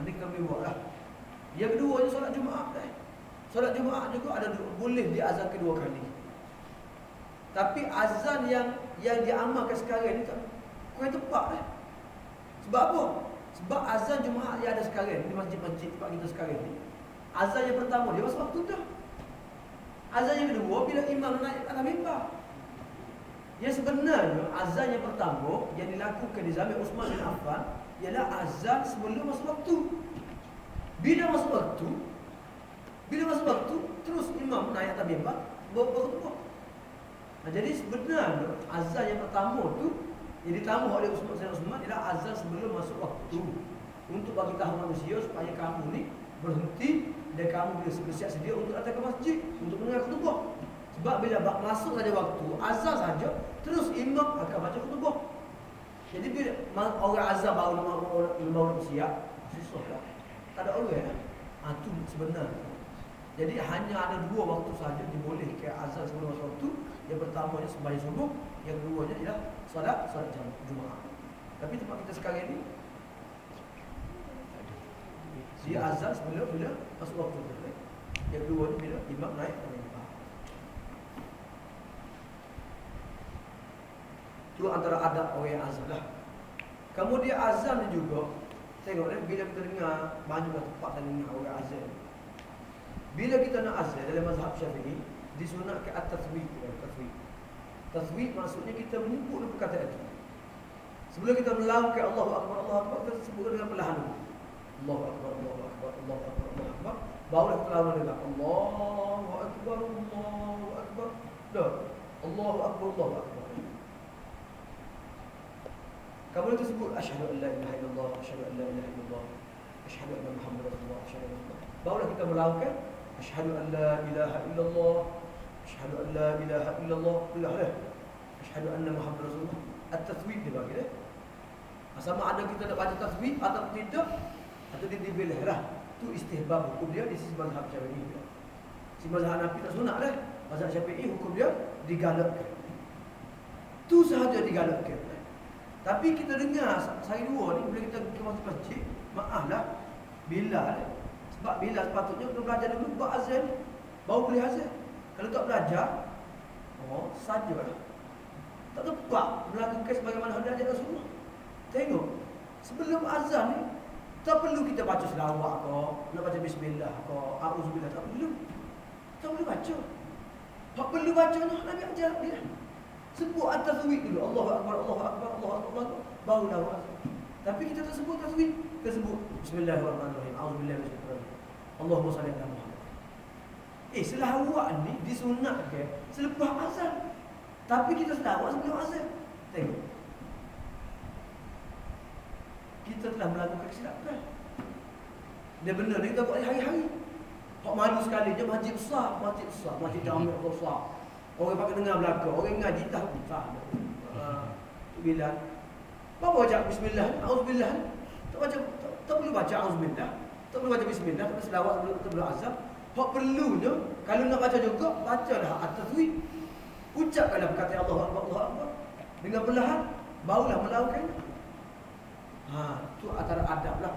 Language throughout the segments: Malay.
Nanti kami buat lah. Yang kedua je solat Jumaat dah. Solat Jumaat juga ada boleh diazan kedua kali. Tapi azan yang yang diamalkan sekarang ni tak kurang tepat dah. Sebab apa? Sebab azan Jumaat yang ada sekarang di masjid-masjid tempat kita sekarang ni. Azan yang pertama dia masa waktu dah. Azan yang kedua bila imam naik atas mimbar. Yang sebenarnya azan yang pertama yang dilakukan di zaman Uthman bin Affan ialah azan sebelum masuk waktu. Bila masuk waktu, bila masuk waktu, terus imam naik atas mimbar berkhutbah. Nah, jadi sebenarnya azan yang pertama tu yang ditambah oleh Uthman bin Affan ialah azan sebelum masuk waktu untuk bagi tahu manusia supaya kamu ni berhenti dan kamu boleh bersiap sedia untuk datang ke masjid untuk mendengar khutbah. Sebab bila masuk saja waktu azan saja terus imam akan baca khutbah. Jadi bila orang azan baru baru baru bersiap susah tak? Tak ada orang ya. Ha, itu sebenarnya. Jadi hanya ada dua waktu saja dibolehkan azan sebelum masuk waktu. Yang pertamanya sembahyang subuh, yang keduanya ialah solat solat Jumaat. Tapi tempat kita sekarang ini dia azan sebelum bila masuk waktu tu. Yang kedua ni bila imam naik ke mimbar. Itu antara adab orang yang azan lah. Kemudian azan ni juga tengok eh, bila kita dengar banyak tempat dan dengar orang azan. Bila kita nak azan dalam mazhab Syafi'i disunatkan at-taswib taswib. Taswib maksudnya kita menyebut perkataan itu. Sebelum kita melakukan Allahu Akbar, Allahu Akbar, kita sebut dengan perlahan dulu. Allahu Akbar, Allahu Akbar, Allahu Akbar, Allahu Akbar. Barulah kita lawan dengan Allahu Akbar, Allahu Akbar. Dah. Allahu Akbar, Allahu Akbar. Kamu itu sebut asyhadu an la ilaha illallah, asyhadu an la ilaha illallah, asyhadu anna Muhammadar Rasulullah, asyhadu anna Barulah kita melakukan asyhadu an la ilaha illallah, asyhadu an la ilaha illallah, Allah lah. Asyhadu anna Muhammadar Rasulullah. At-taswib dia bagi dia. Sama ada kita nak baca taswib atau tidak, atau dia dibelah lah tu istihbab hukum dia di sisi mazhab Syafi'i si mazhab Hanafi tak sunat lah mazhab Syafi'i hukum dia digalakkan tu sahaja digalakkan tapi kita dengar saya dua ni bila kita ke masjid masjid maaf lah bila lah sebab bila sepatutnya kita belajar dulu buat azan baru boleh azan kalau tak belajar oh saja lah tak tepat melakukan sebagaimana hadis Rasulullah tengok sebelum azan ni tak perlu kita baca selawat ke, nak baca bismillah ke, auzubillah tak perlu. Tak perlu baca. Tak perlu baca Nabi ajar dia. Sebut atas taswid dulu. Allahu akbar, Allahu akbar, Allahu akbar. Baru dah azan. Tapi kita tak sebut taswid. Kita sebut bismillahirrahmanirrahim. Auzubillah minasyaitanir Allahumma salli ala Muhammad. Eh, selawat ni disunatkan selepas azan. Tapi kita selawat sebelum azan. Tengok kita telah melakukan kesilapan. Dia benar kita buat hari-hari. Hak malu sekali je masjid besar, masjid besar, masjid jami besar. Orang pakai dengar belakang, orang ngaji tahu tak. Ha, bila Bapak baca bismillah, auzubillah. Tak baca tak, tak perlu baca auzubillah. Tak perlu baca bismillah, tak perlu selawat tak perlu azab. Hak perlunya kalau nak baca juga bacalah atas wi. Ucapkanlah perkataan Allah Akbar Allah Akbar dengan perlahan barulah melakukannya. Ha, tu antara adab lah.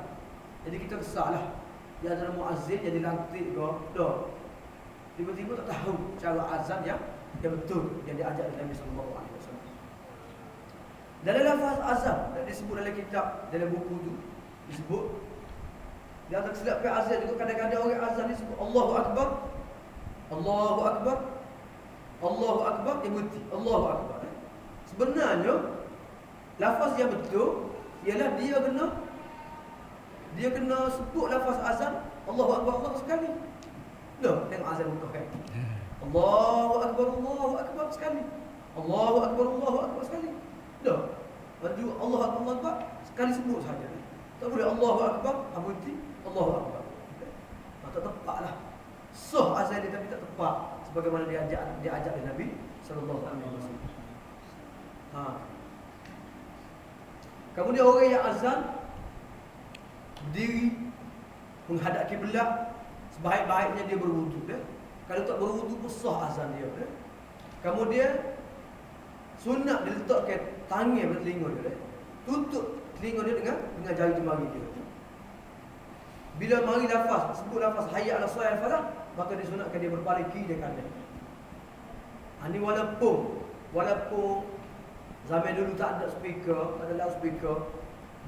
Jadi kita kesahlah. Dia antara muazzin yang dilantik ke, dah. Tiba-tiba tak tahu cara azan yang yang betul yang diajar oleh Nabi sallallahu alaihi wasallam. Dalam lafaz azan dan disebut dalam kitab dalam buku tu disebut dia tak silap ke azan juga kadang-kadang orang azan ni sebut Allahu akbar. Allahu akbar. Allahu akbar dia berhenti. Allahu akbar. Sebenarnya lafaz yang betul ialah dia kena dia kena sebut lafaz azan Allahu akbar Allah sekali. Tengok azan buka kan. Allahu akbar Allahu akbar sekali. Allahu akbar Allahu akbar sekali. Noh. Baju Allah Allah akbar sekali sebut saja. Tak boleh Allahu akbar berhenti Allahu akbar. Ha, tak tepatlah. Sah azan dia tapi tak tepat sebagaimana dia ajak dia ajak oleh Nabi sallallahu alaihi wasallam. Ha, Kemudian orang yang azan berdiri menghadap kiblat sebaik-baiknya dia berwudu ya. Kalau tak berwudu sah azan dia ya. Kemudian sunat dia letakkan tangan pada telinga dia ya. Tutup telinga dia dengan dengan jari jemari dia. Bila mari lafaz, sebut lafaz hayya ala salat falah, maka disunatkan dia berpaling kiri dan kanan. Ha, ini walaupun walaupun zaman dulu tak ada speaker, tak ada loudspeaker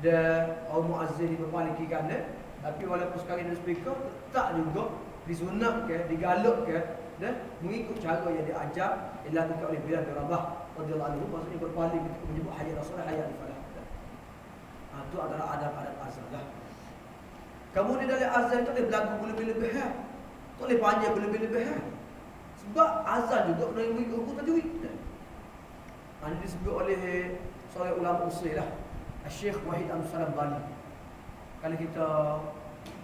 dan orang muazzin berpaling kiri kanan, tapi walaupun sekali ada speaker, tak juga disunatkan, digalakkan dan mengikut cara yang diajar dilakukan oleh Bilal bin Rabah radhiyallahu anhu maksudnya berpaling ketika menyebut hayya rasul hayya al falah. Ha, itu adalah adab-adab azan lah. Kemudian dalam azan itu boleh berlaku berlebih-lebihan. Tak boleh panjang berlebih-lebihan. Sebab azan juga kena mengikut hukum tajwid. Ha, ini disebut oleh seorang ulama usul lah. Syekh Wahid Abdul Salam Bali. Kalau kita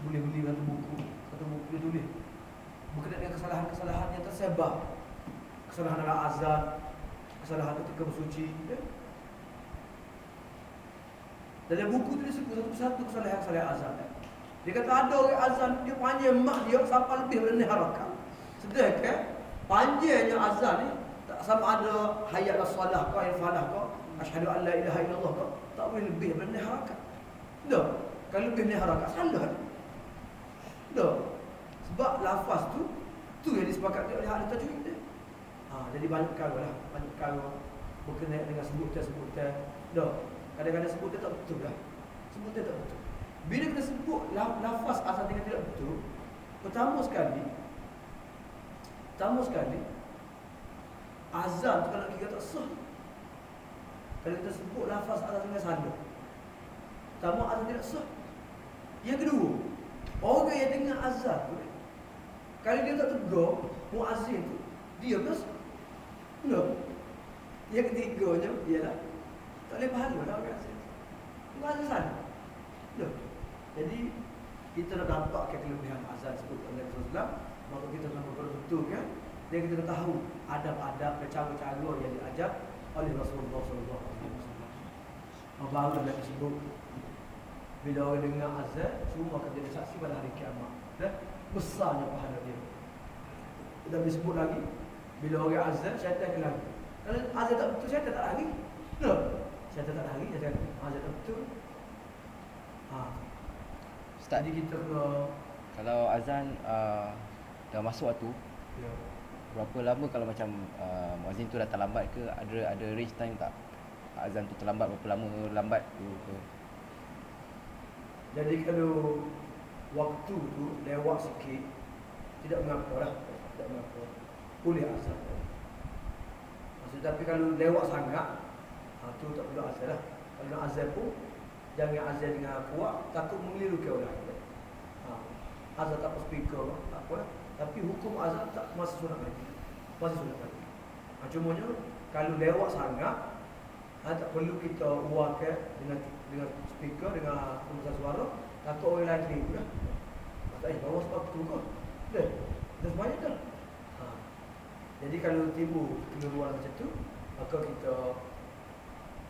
boleh beli satu buku, buku dia tulis. Berkenaan dengan kesalahan-kesalahan yang tersebar. Kesalahan dalam azan, kesalahan ketika bersuci. Ya? Dalam buku tu disebut satu-satu kesalahan-kesalahan azan. Ya? Dia kata ada orang azan dia panjang mak dia sampai lebih dari harakat. Sedangkan panjangnya azan ni tak sama ada hayat salah kau yang falah kau asyhadu an la ilaha illallah kau tak boleh lebih dari harakat. Dah. Kalau lebih dari harakat salah. Dah. Sebab lafaz tu tu yang disepakati oleh ahli tajwid dia. Ha, jadi banyak kali lah, banyak kali berkenaan dengan sebutan-sebutan. Dah. Kadang-kadang sebutan tak betul lah. Sebutan tak betul. Bila kita sebut lafaz asal dengan tidak betul, pertama sekali, pertama sekali, azan tu kalau kita tak sah. Kalau kita sebut lafaz asal dengan salah, pertama azan tidak sah. Yang kedua, orang yang dengar azan tu, kalau dia tak tegur, muazzin tu, dia kan No. Yang ketiganya ialah tak boleh pahala lah orang azan. Muazzin sana. No. Jadi kita nak nampak kelebihan azan sebut oleh Rasulullah, maka kita nak betul kan? Dan kita nak tahu adab-adab dan cara-cara yang diajar oleh Rasulullah wasallam. Baru nak disebut bila orang dengar azan, semua akan jadi saksi pada hari kiamat. Dan besarnya pahala dia. Kita disebut lagi, bila orang azan, syaitan akan lari. Kalau azan tak betul, syaitan tak lari. No. Syaitan tak lari, syaitan azan tak betul. Ha, Ustaz, Jadi kita ke kalau azan uh, dah masuk waktu, ya. berapa lama kalau macam uh, muazzin tu datang lambat ke ada ada range time tak? Azan tu terlambat berapa lama lambat tu ke? Jadi kalau waktu tu lewat sikit tidak mengapa lah, tidak mengapa. Boleh azan. Maksud tapi kalau lewat sangat, ha, tu tak perlu azan lah. Kalau azan pun jangan azan dengan kuat, takut mengelirukan orang. Ha, azan tak apa speaker, tak apa lah. Tapi hukum azan tak masih sunat lagi. Masih sunat lagi. Ha, cumanya kalau lewat sangat, ha, tak perlu kita uarkan dengan dengan speaker dengan pembukaan suara takut orang lain keliru lah kata eh bawa sebab tu kau dah dah semuanya dah ha. jadi kalau timbul keliruan macam tu maka kita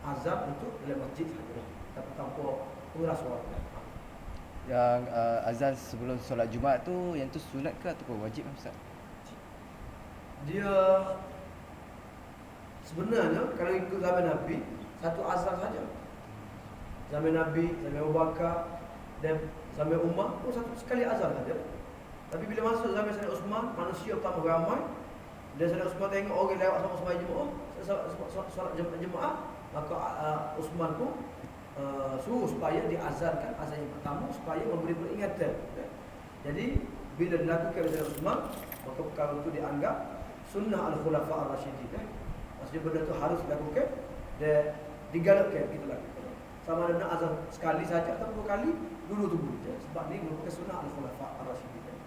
azab untuk dalam masjid saja lah tapi tanpa pengeras suara. Ha. Yang uh, azan sebelum solat Jumaat tu yang tu sunat ke ataupun wajib Ustaz? dia sebenarnya kalau ikut zaman Nabi satu azan saja zaman Nabi, zaman Abu Bakar dan zaman Umar pun satu sekali azan saja. Tapi bila masuk zaman Sayyidina Osman, manusia pertama ramai dan Sayyidina Osman tengok orang lewat sama sembahyang jemaah, solat jemaah, maka Osman pun uh, suruh supaya diazankan azan yang pertama supaya memberi peringatan. Jadi bila dilakukan oleh Osman, maka perkara itu dianggap sunnah al-khulafa ar-rasyidin. Maksudnya benda itu harus dilakukan dan digalakkan kita lakukan sama ada nak azan sekali saja atau dua kali dulu tu boleh sebab ni merupakan sunnah al-khulafa ar-rasyidin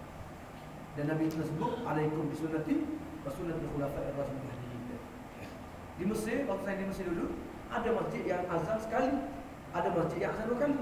dan Nabi tersebut alaikum bisunnati wa sunnati al-khulafa ar-rasyidin di Mesir waktu saya di Mesir dulu ada masjid yang azan sekali ada masjid yang azan dua kali